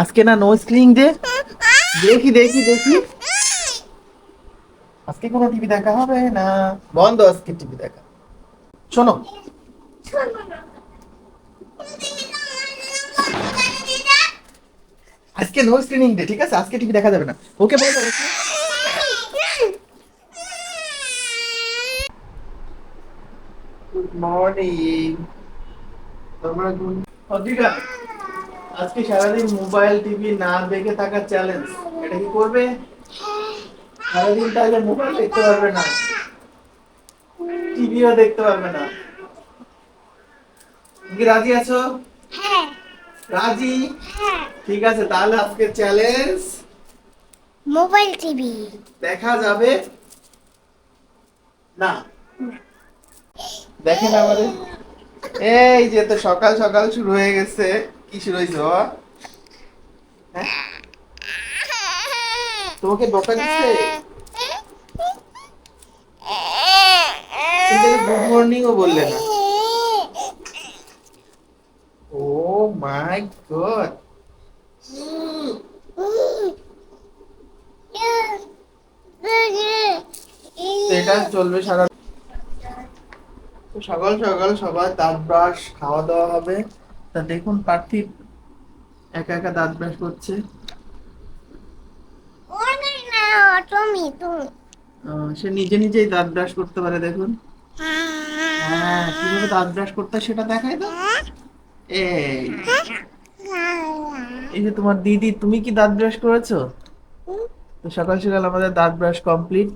আজকে না no screening day দেখি দেখি দেখি। আজকে কোনো টিভি দেখা হবে না? বন্ধ আজকে টিভি দেখা। শোনো। আজকে নো স্ক্রিনিং ডে ঠিক আছে? আজকে টিভি দেখা যাবে না। ওকে বলো গুড মর্নিং তোমরা আজকে সারাদিন মোবাইল টিভি না দেখে থাকার চ্যালেঞ্জ এটা কি করবে? সারাদিন তাহলে মোবাইল দেখতে পারবে না। টিভিও দেখতে পারবে না। কি রাজি আছো? হ্যাঁ। রাজি? হ্যাঁ। ঠিক আছে তাহলে আজকে চ্যালেঞ্জ মোবাইল টিভি। দেখা যাবে? না। দেখেন আমাদের। এই যে তো সকাল সকাল শুরু হয়ে গেছে। কি বাবা? হ্যাঁ? তোমাকে বকা দিচ্ছে গুড মর্নিং ও বললে না। Oh my god. এটা চলবে সারা সকাল সকাল সবাই দাঁত ব্রাশ খাওয়া দাওয়া হবে। তা দেখুন পার্থিব একা একা দাঁত ব্রাশ করছে। তুমি তুমি। সে নিজে নিজেই দাঁত ব্রাশ করতে পারে দেখুন। হ্যাঁ কীভাবে দাঁত ব্রাশ করতে সেটা দেখাই দাও এই। এই যে তোমার দিদি তুমি কি দাঁত ব্রাশ করেছ? তো সকাল সকাল আমাদের দাঁত ব্রাশ কমপ্লিট।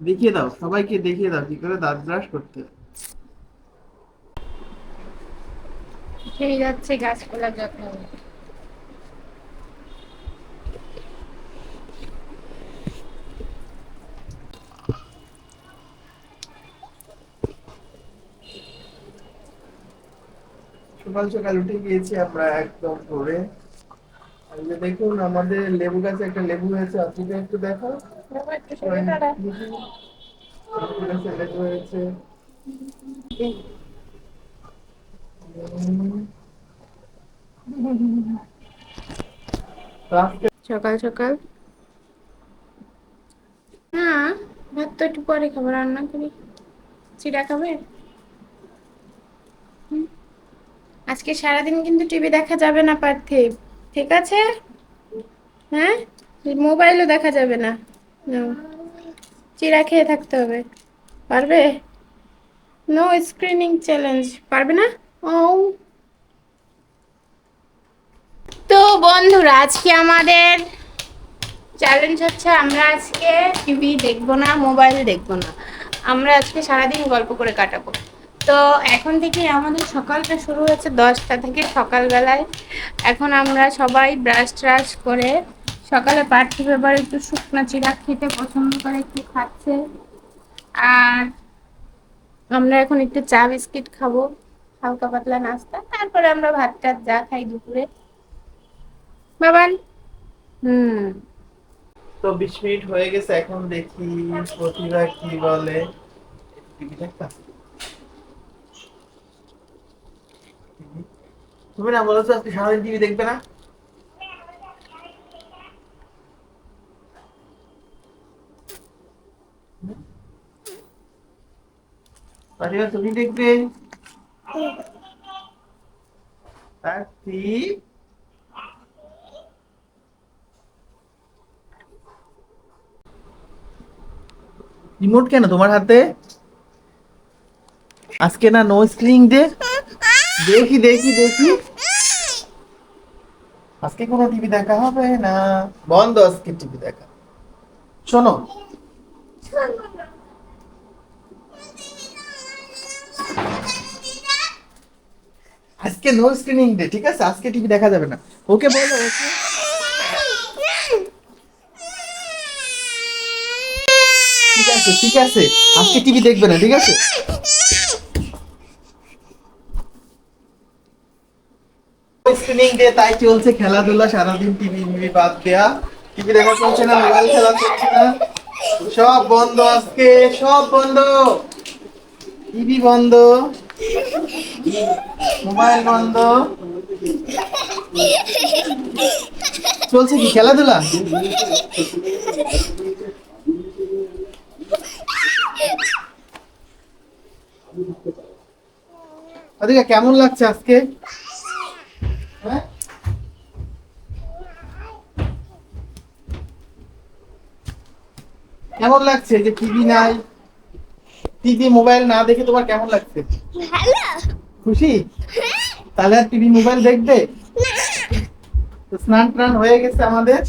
দেখিয়ে দাও সবাইকে দেখিয়ে দাও কি করে দাঁত ব্রাশ করতে। সেই যাচ্ছে গাছপালার যত্ন সকাল সকাল উঠে গিয়েছি আমরা একদম ভোরে। দেখুন আমাদের লেবু গাছে একটা লেবু হয়েছে আপনি একটু দেখো আজকে সকাল সকাল। না, ভাত তো একটু পরে খাব, রান্না করি। চিড়া খাবে? আজকে সারাদিন কিন্তু টিভি দেখা যাবে না, পার্থিব। ঠিক আছে? হ্যাঁ? মোবাইলও দেখা যাবে না। চিড়া খেয়ে থাকতে হবে। পারবে? নো স্ক্রিনিং চ্যালেঞ্জ পারবে না? ও তো বন্ধুরা, আজকে আমাদের চ্যালেঞ্জ হচ্ছে, আমরা আজকে টিভি দেখব না মোবাইল দেখব না। আমরা আজকে সারাদিন গল্প করে কাটাবো। তো এখন থেকে আমাদের সকালটা শুরু হয়েছে দশটা থেকে সকালবেলায়। এখন আমরা সবাই ব্রাশ ট্রাশ করে সকালে পার্থিব এবার একটু শুকনো চিরা খেতে পছন্দ করে একটু খাচ্ছে। আর আমরা এখন একটু চা বিস্কিট খাব হালকা পাতলা নাস্তা। তারপরে আমরা ভাত টাত যা খাই দুপুরে। বাবান? হুম। তো বিশ মিনিট হয়ে গেছে এখন দেখি প্রতিভা কি বলে। টিভি তুমি না বলেছ আজকে সারাদিন টিভি দেখবে না? তুমি দেখবে। রিমোট কেন তোমার হাতে? আজকে না নো স্ক্রিনিং ডে দেখি দেখি দেখি। আজকে কোনো টিভি দেখা হবে না। বন্ধ আজকে টিভি দেখা। শোনো। আজকে নো স্ক্রিনিং ডে ঠিক আছে? আজকে টিভি দেখা যাবে না। ওকে বলো, ওকে। ঠিক আছে ঠিক আছে। আজকে টিভি দেখবে না, ঠিক আছে? স্ক্রিনিং ডে তাই চলছে খেলাধুলা, সারাদিন টিভি মুভি বাদ দেয়া। টিভি দেখা চলছে না মোবাইল খেলা চলছে না। সব বন্ধ আজকে, সব বন্ধ। টিভি বন্ধ। মোবাইল বন্ধ। চলছে কি খেলাধুলা? আদিকা কেমন লাগছে আজকে? হ্যাঁ? কেমন লাগছে যে টিভি নাই? টিভি মোবাইল না দেখে তোমার কেমন লাগছে? খুশি? তাহলে আর টিভি মোবাইল দেখবে? তো স্নান টান হয়ে গেছে আমাদের।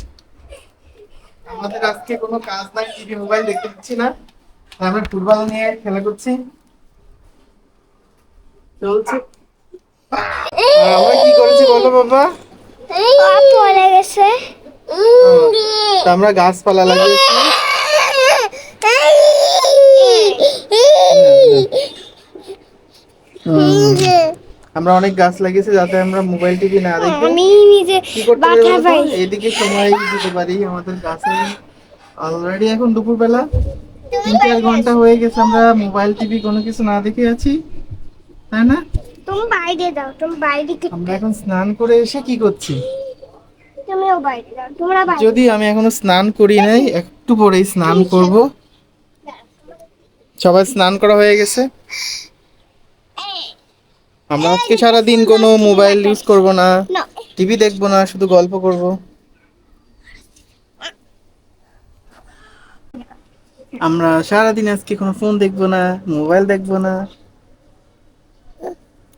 আমাদের আজকে কোনো কাজ নাই টিভি মোবাইল দেখতে পাচ্ছি না। আমরা ফুটবল নিয়ে খেলা করছি। চলছে। আমরা কি করেছি বলো বাবা? পড়ে গেছে। আমরা গাছপালা লাগিয়েছি। আমরা অনেক গাছ লাগিয়েছি যাতে আমরা মোবাইল টিভি না দেখে আমি নিজে বাধা পাই এদিকে সময় দিতে পারি আমাদের গাছে। অলরেডি এখন দুপুরবেলা। তিন চার ঘণ্টা হয়ে গেছে আমরা মোবাইল টিভি কোনো কিছু না দেখে আছি। তাই না? তুমি বাইরে যাও তুমি বাইরে কি আমরা এখন স্নান করে এসে কি করছি? তুমিও বাইরে যাও তোমরা বাইরে যদি আমি এখনও স্নান করি নাই একটু পরেই স্নান করব। সবাই স্নান করা হয়ে গেছে। আমরা আজকে সারাদিন কোনো মোবাইল ইউজ করব না, টিভি দেখব না, শুধু গল্প করব। আমরা সারাদিন আজকে কোনো ফোন দেখব না, মোবাইল দেখব না।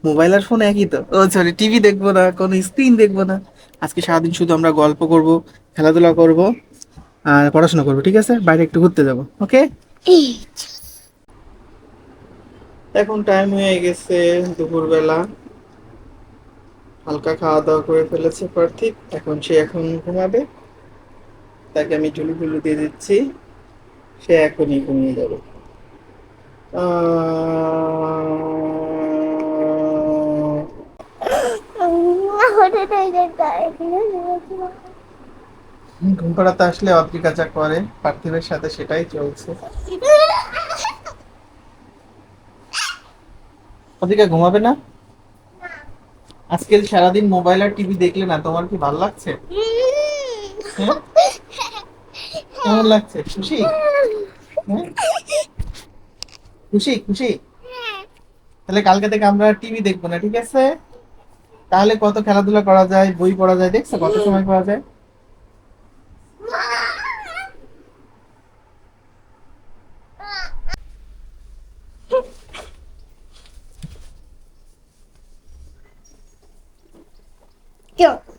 মোবাইল আর ফোন একই তো। ও সরি টিভি দেখব না, কোনো স্ক্রিন দেখব না। আজকে সারাদিন শুধু আমরা গল্প করব, খেলাধুলা করব আর পড়াশোনা করব, ঠিক আছে? বাইরে একটু ঘুরতে যাব ওকে এখন টাইম হয়ে গেছে দুপুরবেলা। হালকা খাওয়া দাওয়া করে ফেলেছে পার্থিব। এখন সে এখন ঘুমাবে। তাকে আমি ঝুলু ঝুলু দিয়ে দিচ্ছি। সে এখনই ঘুমিয়ে যাবে। ঘুম পাড়াতে আসলে অদ্রিকা যা করে পার্থিবের সাথে সেটাই চলছে। অদ্রিকা ঘুমাবে না? আজকে সারাদিন মোবাইল আর টিভি দেখলে না, তোমার কি ভালো লাগছে? হ্যাঁ? কেমন লাগছে? খুশি? হ্যাঁ? খুশি খুশি? তাহলে কালকে থেকে আমরা টিভি দেখব না, ঠিক আছে? তাহলে কত খেলাধুলা করা যায়, বই পড়া যায়, দেখছ কত সময় পাওয়া যায়?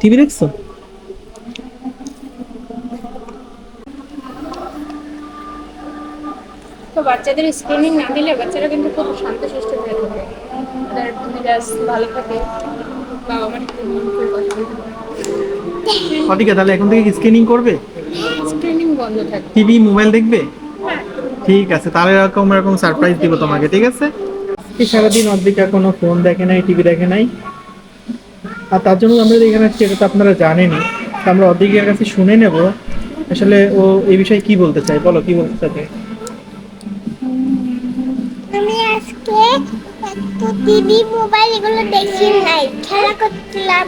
টিভি দেখছ? তো বাচ্চাদের স্ক্রিনিং না দিলে বাচ্চারা কিন্তু খুব শান্তশিষ্ট হয়ে থাকে। তাদের মেজাজ ভালো থাকে। বাবা মার অটিকা তাহলে এখন থেকে স্ক্রিনিং করবে? স্ক্রিনিং বন্ধ থাকে। টিভি মোবাইল দেখবে? ঠিক আছে তাহলে এরকম এরকম সারপ্রাইজ দিব তোমাকে ঠিক আছে? আজকে সারাদিন অদ্রিকা কোনো ফোন দেখে নাই টিভি দেখে নাই। আর তার জন্য আমরা এখানে আসছি এটা তো আপনারা জানেনই। আমরা অদ্রিকার কাছে শুনে নেব আসলে ও এই বিষয়ে কি বলতে চায়? বলো কি বলতে চাই আমি আজকে একটু টিভি মোবাইল এগুলো দেখি নাই খেলা করছিলাম।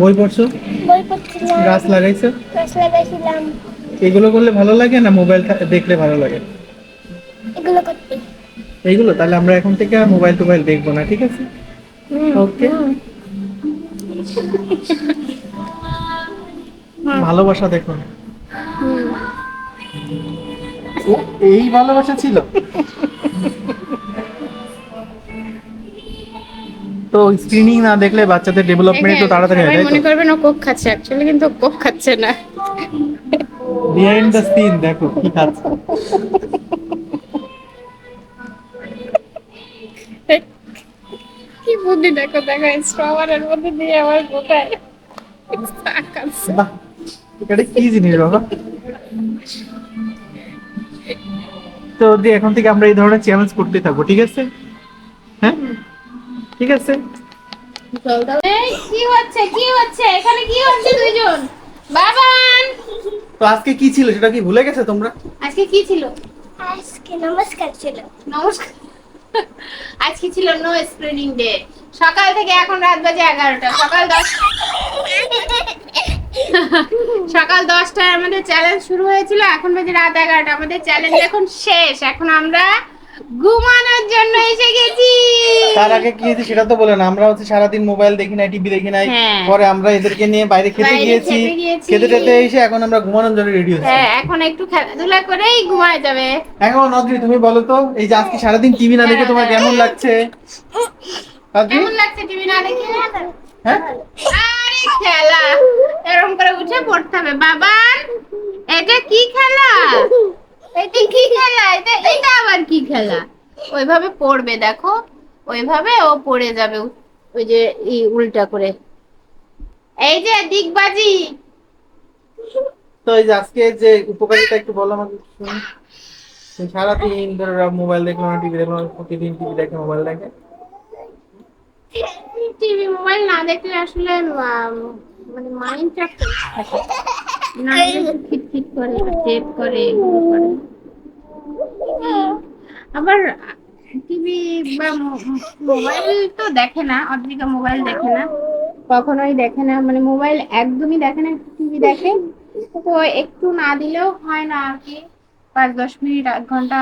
বই পড়ছো? বই পড়ছিলাম। গাছ লাগাইছো? গাছ লাগাইছিলাম। এগুলো করলে ভালো লাগে না মোবাইল দেখলে ভালো লাগে? এগুলো করতে। এইগুলো? তাহলে আমরা এখন থেকে আর মোবাইল টোবাইল দেখব না ঠিক আছে? ওকে ভালোবাসা দেখুন। ও, এই ভালোবাসা ছিল? তো স্ক্রিনিং না দেখলে বাচ্চাদের ডেভেলপমেন্ট একটু তাড়াতাড়ি হয় তাই মনে তো করবেন ও কোক খাচ্ছে অ্যাকচুয়ালি কিন্তু কোক খাচ্ছে না। বিহাইন্ড দ্য সিন দেখো কি খাচ্ছে। কি বুদ্ধি দেখো দেখো স্ট্রবারের মধ্যে দিয়ে আমার বাহ এটা কি জিনিস বাবা? তো দি এখন থেকে আমরা এই ধরনের চ্যালেঞ্জ করতে থাকব ঠিক আছে? হ্যাঁ? ঠিক আছে? এই, কি হচ্ছে কি হচ্ছে? এখানে কি হচ্ছে দুইজন? বাবান! তো আজকে কি ছিল সেটা কি ভুলে গেছে তোমরা? আজকে কি ছিল? আজকে নমস্কার ছিল। নমস্কার। আজকে ছিল নো স্প্রেডিং ডে সকাল থেকে এখন রাত বাজে এগারোটা। সকাল দশ সকাল দশটায় আমাদের চ্যালেঞ্জ শুরু হয়েছিল এখন বাজে রাত এগারোটা। আমাদের চ্যালেঞ্জ এখন শেষ। এখন আমরা ঘুমানোর জন্য এসে গেছি। তার আগে কি হয়েছে সেটা তো বলে না আমরা হচ্ছে সারাদিন মোবাইল দেখি নাই টিভি দেখি নাই হ্যাঁ। পরে আমরা এদেরকে নিয়ে বাইরে খেতে গিয়েছি খেতে খেতে এসে এখন আমরা ঘুমানোর জন্য রেডি হচ্ছি। হ্যাঁ এখন একটু খেলাধুলা করেই ঘুমায় যাবে। এখন নদী তুমি বলো তো এই যে আজকে সারাদিন টিভি না দেখে তোমার কেমন লাগছে? কেমন লাগছে টিভি না দেখে? হ্যাঁ? আরে খেলা এরকম করে উঠে পড়তে হবে। বাবান এটা কি খেলা? এটা কি খেলা? এটা এটা আবার কি খেলা? ওইভাবে পড়বে দেখো। ওইভাবে ও পড়ে যাবে ওই যে উল্টা করে। এই যে দিগবাজি তো এই যে আজকে যে উপকারিতা একটু বলো আমাকে সারাদিন ধরে মোবাইল দেখল না টিভি দেখল প্রতিদিন টিভি দেখে মোবাইল দেখে? টিভি মোবাইল না দেখলে আসলে মানে মাইন্ডটা থাকে না খিটখিট করে চেক করে এগুলো করে। আবার টিভি বা মোবাইল তো দেখে না অদ্রিকা মোবাইল দেখে না কখনোই দেখে না মানে মোবাইল একদমই দেখে না টিভি দেখে। তো একটু না দিলেও হয় না আর কি পাঁচ দশ মিনিট এক ঘণ্টা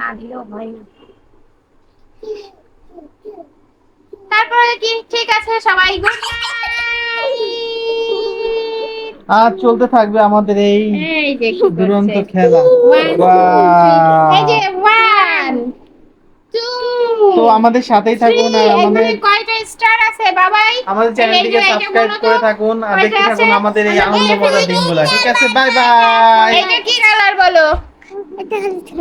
না দিলেও হয় না। তারপরে কি ঠিক আছে সবাই গুড আর চলতে থাকবে আমাদের এই দুরন্ত খেলা। One, এই যে ওয়ান টু তো আমাদের সাথেই থাকুন আর আমাদের কয়টা স্টার আছে বাবাই? আমাদের চ্যানেলটিকে সাবস্ক্রাইব করে থাকুন আর দেখতে থাকুন আমাদের এই আনন্দ মজার দিনগুলো। ঠিক আছে বাই বাই এটা কি কালার বলো? এটা হচ্ছে